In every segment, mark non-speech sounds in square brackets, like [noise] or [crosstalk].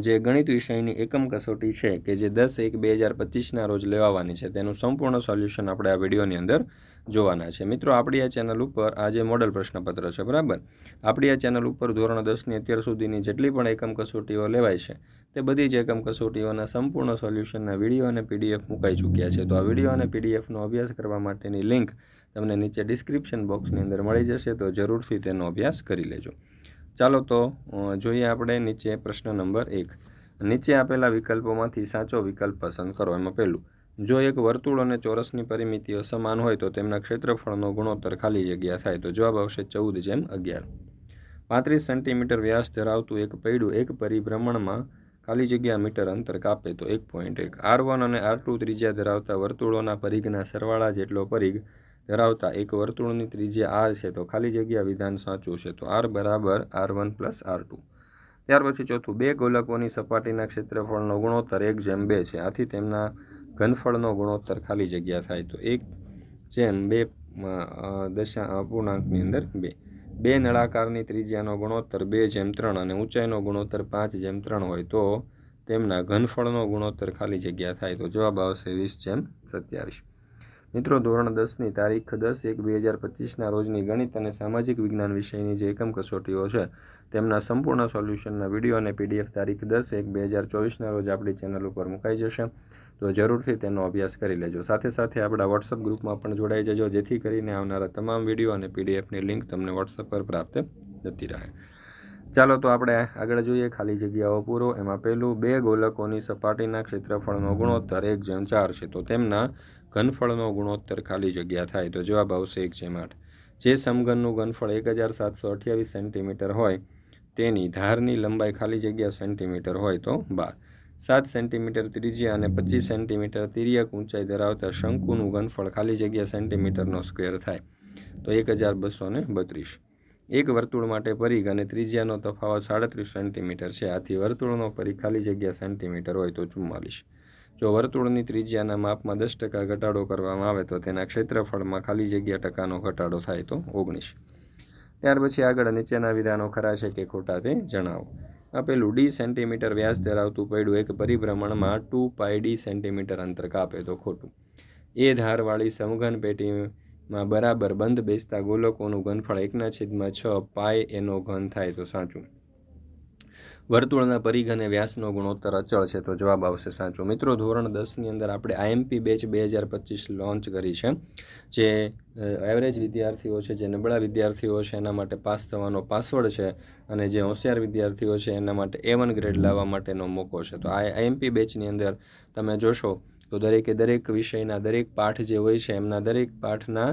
જે ગણિત વિષયની એકમ કસોટી છે કે જે દસ એક બે હજાર પચીસના રોજ લેવાવાની છે, તેનું સંપૂર્ણ સોલ્યુશન આપણે આ વિડીયોની અંદર જોવાના છે. મિત્રો, આપણી આ ચેનલ ઉપર આ જે મોડલ પ્રશ્નપત્ર છે, બરાબર? આપણી આ ચેનલ ઉપર ધોરણ દસની અત્યાર સુધીની જેટલી પણ એકમ કસોટીઓ લેવાય છે, તે બધી જ એકમ કસોટીઓના સંપૂર્ણ સોલ્યુશનના વીડિયો અને પીડીએફ મુકાઈ ચૂક્યા છે. તો આ વીડિયો અને પીડીએફનો અભ્યાસ કરવા માટેની લિંક તમને નીચે ડિસ્ક્રિપ્શન બોક્સની અંદર મળી જશે, તો જરૂરથી તેનો અભ્યાસ કરી લેજો. ચાલો તો જોઈએ આપણે નીચે પ્રશ્ન નંબર એક. નીચે આપેલા વિકલ્પોમાંથી સાચો વિકલ્પ પસંદ કરો. એમાં પહેલું, જો એક વર્તુળ અને ચોરસની પરિમિતિઓ સમાન હોય તો તેમના ક્ષેત્રફળનો ગુણોત્તર ખાલી જગ્યા થાય. તો જવાબ આવશે ચૌદ જેમ અગિયાર. પાંત્રીસ સેન્ટીમીટર વ્યાસ ધરાવતું એક પૈડું એક પરિભ્રમણમાં ખાલી જગ્યા મીટર અંતર કાપે તો એક પોઈન્ટ એક. આર વન અને આર ટુ ત્રિજ્યા ધરાવતા વર્તુળોના પરિઘના સરવાળા જેટલો પરિઘ ધરાવતા એક વર્તુળની ત્રિજ્યા આર છે તો ખાલી જગ્યા વિધાન સાચું છે તો આર બરાબર R one plus R two ત્યાર પછી ચોથું, બે ગોલકોની સપાટીના ક્ષેત્રફળનો ગુણોત્તર એક જેમ બે છે. આથી તેમના ઘનફળનો ગુણોત્તર ખાલી જગ્યા થાય તો એક જેમ બે દશા અપૂર્ણાંકની અંદર બે. બે નળાકારની ત્રિજ્યાનો ગુણોત્તર બે જેમ ત્રણ અને ઊંચાઈનો ગુણોત્તર પાંચ જેમ ત્રણ હોય તો તેમના ઘનફળનો ગુણોત્તર ખાલી જગ્યા થાય તો જવાબ આવશે વીસ જેમ સત્યાવીસ. મિત્રો, ધોરણ દસની તારીખ દસ એક બે હજાર પચીસના રોજની ગણિત અને સામાજિક વિજ્ઞાન વિષયની જે એકમ કસોટીઓ છે, તેમના સંપૂર્ણ સોલ્યુશનના વીડિયો અને પીડીએફ તારીખ દસ એક બે હજાર ચોવીસના રોજ આપણી ચેનલ ઉપર મુકાઈ જશે. તો જરૂરથી તેનો અભ્યાસ કરી લેજો. સાથે સાથે આપણા વોટ્સઅપ ગ્રુપમાં પણ જોડાઈ જજો, જેથી કરીને આવનારા તમામ વીડિયો અને પીડીએફની લિંક તમને વોટ્સઅપ પર પ્રાપ્ત થતી રહે. ચાલો તો આપણે આગળ જોઈએ ખાલી જગ્યાઓ પૂરો. એમાં પહેલું, બે ગોલકોની સપાટીના ક્ષેત્રફળનો ગુણોત્તર એક જેમ ચાર છે. તો તેમના ઘનફળનો ગુણોત્તર ખાલી જગ્યા થાય. તો જવાબ આવશે એક જેમ આઠ. જે સમઘનનું ઘનફળ એક હજાર સાતસો અઠ્યાવીસ સેન્ટીમીટર હોય, તેની ધારની લંબાઈ ખાલી જગ્યા સેન્ટીમીટર હોય તો બાર. સાત સેન્ટીમીટર ત્રિજ્યા અને પચીસ સેન્ટીમીટર તિર્યક ઊંચાઈ ધરાવતા શંકુનું ઘનફળ ખાલી જગ્યા સેન્ટીમીટરનો સ્ક્વેર થાય. તો એક હજાર બસો ને બત્રીસ. એક વર્તુળ માટે પરિઘ અને ત્રિજ્યાનો તફાવત સાડત્રીસ સેન્ટીમીટર છે. આથી વર્તુળનો પરિઘ ખાલી જગ્યા સેન્ટીમીટર હોય તો ચુમ્માલીસ. જો વર્તુળની ત્રિજ્યાના માપમાં દસ ટકા ઘટાડો કરવામાં આવે તો તેના ક્ષેત્રફળમાં ખાલી જગ્યા ટકાનો ઘટાડો થાય તો ઓગણીસ. ત્યાર પછી આગળ નીચેના વિધાનો ખરા છે કે ખોટા તે જણાવો. આપેલું ડી સેન્ટીમીટર વ્યાસ ધરાવતું પૈડું એક પરિભ્રમણમાં ટુ પાય ડી સેન્ટીમીટર અંતર કાપે તો ખોટું. એ ધારવાળી સમઘન પેટીમાં બરાબર બંધ બેસતા ગોલકોનું ઘનફળ એકના છેદમાં છ પાય એનો ઘન થાય તો સાચું. વર્તુળના પરિઘ અને વ્યાસનો ગુણોત્તર અચળ છે તો જવાબ આવશે સાચો. મિત્રો, ધોરણ દસની અંદર આપણે આઈએમપી બેચ બે હજાર પચીસ લોન્ચ કરી છે, જે એવરેજ વિદ્યાર્થીઓ છે, જે નબળા વિદ્યાર્થીઓ છે, એના માટે પાસ થવાનો પાસવર્ડ છે અને જે હોશિયાર વિદ્યાર્થીઓ છે, એના માટે એ વન ગ્રેડ લાવવા માટેનો મોકો છે. તો આ આઈએમપી બેચની અંદર તમે જોશો તો દરેકે દરેક વિષયના દરેક પાઠ જે હોય છે, એમના દરેક પાઠના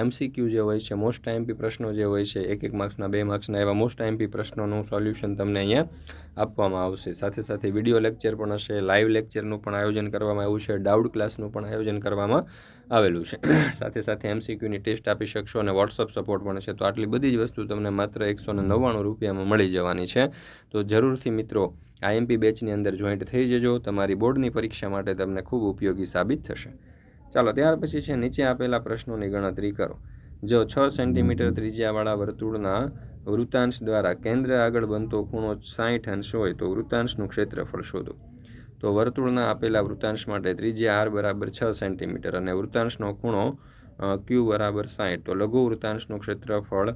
એમસીક્યુ જે હોય છે, મોસ્ટ ટાઈમપી પ્રશ્નો જે હોય છે, એક એક માર્ક્સના, બે માર્ક્સના, એવા મોસ્ટ ટાઈમપી પ્રશ્નોનું સોલ્યુશન તમને અહીંયા આપવામાં આવશે. સાથે સાથે વીડિયો લેક્ચર પણ હશે, લાઈવ લેક્ચરનું પણ આયોજન કરવામાં આવ્યું છે, ડાઉટ ક્લાસનું પણ આયોજન કરવામાં આવેલું છે. [clears throat] સાથે સાથે એમસીક્યુની ટેસ્ટ આપી શકશો અને વોટ્સઅપ સપોર્ટ પણ છે. તો આટલી બધી જ વસ્તુ તમને માત્ર એકસો ને નવ્વાણું રૂપિયામાં મળી જવાની છે. તો જરૂરથી મિત્રો આઈએમપી બેચની અંદર જોઈન્ટ થઈ જજો. તમારી બોર્ડની પરીક્ષા માટે તમને ખૂબ ઉપયોગી સાબિત થશે. ચાલો, ત્યાર પછી છે, નીચે આપેલા પ્રશ્નોની ગણતરી કરો. જો છ સેન્ટીમીટર ત્રિજ્યાવાળા વર્તુળના વૃતાંશ દ્વારા કેન્દ્ર આગળ બનતો ખૂણો સાઠ અંશ હોય, તો વૃતાંશનું ક્ષેત્રફળ શોધો. તો વર્તુળના આપેલા વૃતાંશ માટે ત્રિજ્યા આર બરાબર છ સેન્ટીમીટર અને વૃતાંશનો ખૂણો ક્યુ બરાબર સાઠ તો લઘુ વૃતાંશનું ક્ષેત્રફળ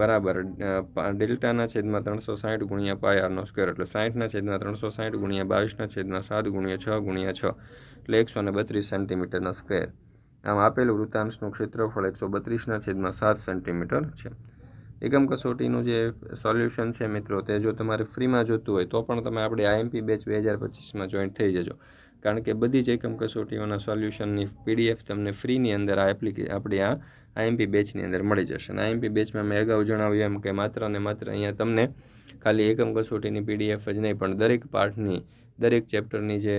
બરાબર ડેલ્ટાના છેદમાં ત્રણસો સાઠ ગુણ્યા પાય આરનો સ્ક્વેર. એટલે સાઠના છેદમાં ત્રણસો સાઠ ગુણ્યા બાવીસના છેદમાં સાત ગુણ્યા છ ગુણ્યા છ. એટલે એકસો ને બત્રીસ સેન્ટીમીટરના સ્ક્વેર. આમ આપેલું વૃતાંશનું ક્ષેત્રફળ એકસો બત્રીસના છેદમાં સાત સેન્ટીમીટર છે. એકમ કસોટીનું જે સોલ્યુશન છે મિત્રો, તે જો તમારે ફ્રીમાં જોતું હોય તો પણ તમે આપણે આઈએમપી બેચ બે હજાર પચીસમાં જોઈન્ટ થઈ જજો. કારણ કે બધી જ એકમ કસોટીઓના સોલ્યુશનની પીડીએફ તમને ફ્રીની અંદર આ એપ્લિકે, આપણી આ આઈએમપી બેચની અંદર મળી જશે. અને આઈએમપી બેચમાં મેં અગાઉ જણાવ્યું એમ કે માત્ર ને માત્ર અહીંયા તમને ખાલી એકમ કસોટીની પીડીએફ જ નહીં, પણ દરેક પાઠની, દરેક ચેપ્ટરની જે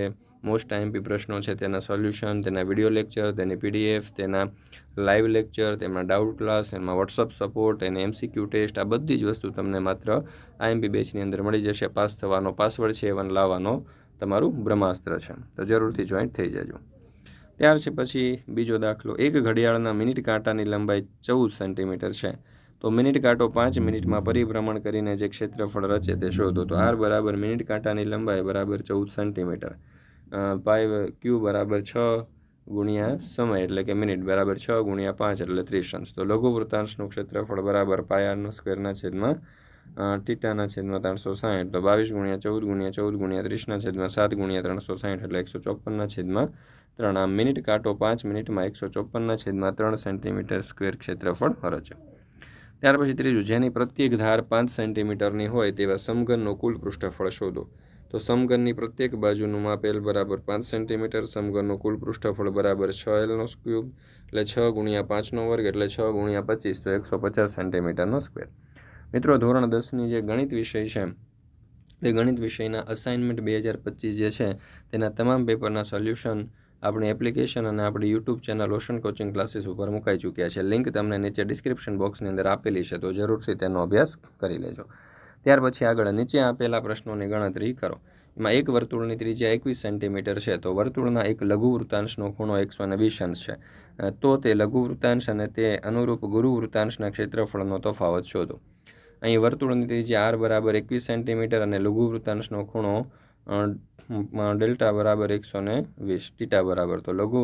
મોસ્ટ આઈએમપી પ્રશ્નો છે તેના સોલ્યુશન, તેના વીડિયો લેક્ચર, તેની પીડીએફ, તેના લાઈવ લેક્ચર, તેમાં ડાઉટ ક્લાસ એમાં વોટ્સઅપ સપોર્ટ એને એમસીક્યુ ટેસ્ટ, આ બધી જ વસ્તુ તમને માત્ર આઈએમપી બેચની અંદર મળી જશે. પાસ થવાનો પાસવર્ડ છે, એવન લાવવાનો તમારું બ્રહ્માસ્ત્ર છે. તો જરૂરથી જોઈન્ટ થઈ જજો. ત્યાર છે પછી બીજો દાખલો. એક ઘડિયાળના મિનિટ કાંટાની લંબાઈ ચૌદ સેન્ટીમીટર છે. તો મિનિટ કાંટો પાંચ મિનિટમાં પરિભ્રમણ કરીને જે ક્ષેત્રફળ રચે તે શોધો. તો આર બરાબર મિનિટ કાંટાની લંબાઈ બરાબર ચૌદ સેન્ટીમીટર. પાય ક્યુ બરાબર છ ગુણ્યા સમય, એટલે કે મિનિટ બરાબર છ ગુણ્યા પાંચ, એટલે ત્રીસ અંશ. તો લઘુ વૃત્તાંશનું ક્ષેત્રફળ બરાબર પાયાનો સ્ક્વેરના છેદમાં ટીટાના છેદમાં ત્રણસો સાહીઠ. તો બાવીસ ગુણ્યા ચૌદ ગુણ્યા ચૌદ ગુણ્યા ત્રીસના છેદમાં સાત ગુણ્યા ત્રણસો સાહીઠ, એટલે એકસો ચોપનના છેદમાં ત્રણ. આમ મિનિટ કાંટો પાંચ મિનિટમાં એકસો ચોપનના છેદમાં ત્રણ સેન્ટીમીટર સ્ક્વેર ક્ષેત્રફળ રચે ત્યાર પછી ત્રીજું, જેની પ્રત્યેક ધાર પાંચ સેન્ટીમીટરની હોય તેવા સમઘનનું કુલ પૃષ્ઠફળ શોધો. તો સમઘનની પ્રત્યેક બાજુનું માપ એલ બરાબર પાંચ સેન્ટીમીટર, સમઘનનું કુલ પૃષ્ઠફળ બરાબર છ એલનો ક્યુબ એટલે છ ગુણ્યા પાંચનો વર્ગ, એટલે છ ગુણ્યા પચીસ, તો એકસો પચાસ સેન્ટીમીટરનો સ્ક્વેર. મિત્રો, ધોરણ દસની જે ગણિત વિષય છે તે ગણિત વિષયના અસાઇનમેન્ટ બે હજાર પચીસ જે છે, તેના તમામ પેપરના સોલ્યુશન આપણી એપ્લિકેશન અને આપણી YouTube channel Ocean Coaching Classes ઉપર મુકાઈ ચૂક્યા છે. લિંક તમને નીચે ડિસ્ક્રિપ્શન બોક્સની અંદર આપેલી છે, તો જરૂરથી તેનો અભ્યાસ કરી લેજો. ત્યાર પછી આગળ નીચે આપેલા પ્રશ્નોની ગણતરી કરો. એમાં એક વર્તુળની ત્રિજ્યા એકવીસ સેન્ટીમીટર છે, તો વર્તુળના એક લઘુ વૃત્તાંશનો ખૂણો એકસો અને વીસ અંશ છે. તો તે લઘુ વૃત્તાંશ અને તે અનુરૂપ ગુરુ વૃત્તાંશના ક્ષેત્રફળનો તફાવત શોધો. અહીં વર્તુળની ત્રિજ્યા આર બરાબર એકવીસ સેન્ટીમીટર અને લઘુ વૃત્તાંશનો ખૂણો ડેલ્ટા બરાબર એકસો ને વીસ, ટીટા બરાબર. તો લઘુ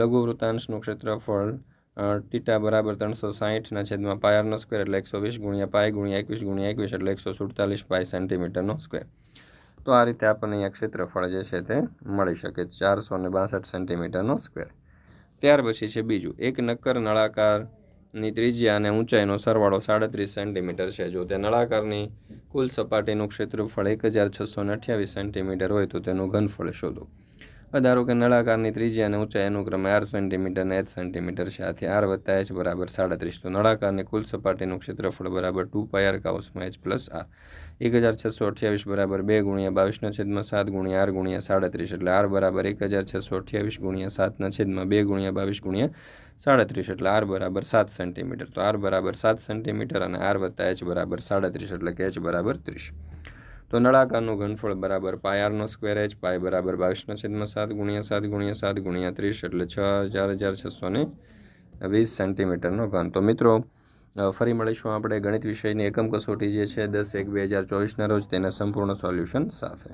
લઘુ વૃત્તાંશનું ક્ષેત્રફળ ટીટા બરાબર ત્રણસો સાહીઠના છેદમાં પાયરનો સ્ક્વેર એટલે એકસો વીસ ગુણ્યા પાય ગુણ્યા એકવીસ ગુણ્યા એકવીસ એટલે એકસો સુડતાલીસ પાય સેન્ટીમીટરનો સ્ક્વેર તો આ રીતે આપણને અહીંયા ક્ષેત્રફળ જે છે તે મળી શકે, ચારસો ને બાસઠ સેન્ટીમીટરનો સ્ક્વેર ત્યાર પછી છે બીજું, એક નક્કર નળાકારની ત્રિજ્યા અને ઊંચાઈનો સરવાળો સાડત્રીસ સેન્ટીમીટર છે. જો તે નળાકારની કુલ સપાટીનું ક્ષેત્રફળ એક હજાર છસો ને અઠ્યાવીસ સેન્ટીમીટર હોય તો તેનું ઘનફળ શોધો. ધારો કે નળાકારની ત્રિજ્યા અને ઊંચાઈ અનુક્રમે આર સેન્ટીમીટર અને એચ સેન્ટીમીટર આથી આર વત્તા એચ બરાબર સાડત્રીસ. તો નળાકારની કુલ સપાટીનું ક્ષેત્રફળ બરાબર ટુ પાય આર કાઉસમાં એચ પ્લસ આર એક હજાર છસો અઠ્યાવીસ બરાબર બે ગુણ્યા બાવીસના છેદમાં સાત ગુણ્યા આર ગુણ્યા સાડત્રીસ. એટલે આર બરાબર એક હજાર છસો અઠ્યાવીસ ગુણ્યા સાતના છેદમાં બે ગુણ્યા બાવીસ ગુણ્યા સાડત્રીસ. એટલે આર બરાબર સાત સેન્ટીમીટર. તો આર બરાબર સાત સેન્ટીમીટર અને આર વત્તા એચ બરાબર સાડત્રીસ. એટલે કે એચ બરાબર ત્રીસ. તો નળાકારનું ઘનફળ બરાબર પાય આરનો સ્ક્વેર એચ પાય બરાબર બાવીસના છેદમાં સાત, ગુણ્યા સાત ગુણ્યા સાત, ગુણ્યા ત્રીસ એટલે છ હજાર હજાર છસો ને વીસ સેન્ટીમીટરનો ઘન. તો મિત્રો ફરી મળીશું આપણે ગણિત વિષયની એકમ કસોટી જે છે દસ એક બે હજાર ચોવીસના રોજ તેના સંપૂર્ણ સોલ્યુશન સાથે.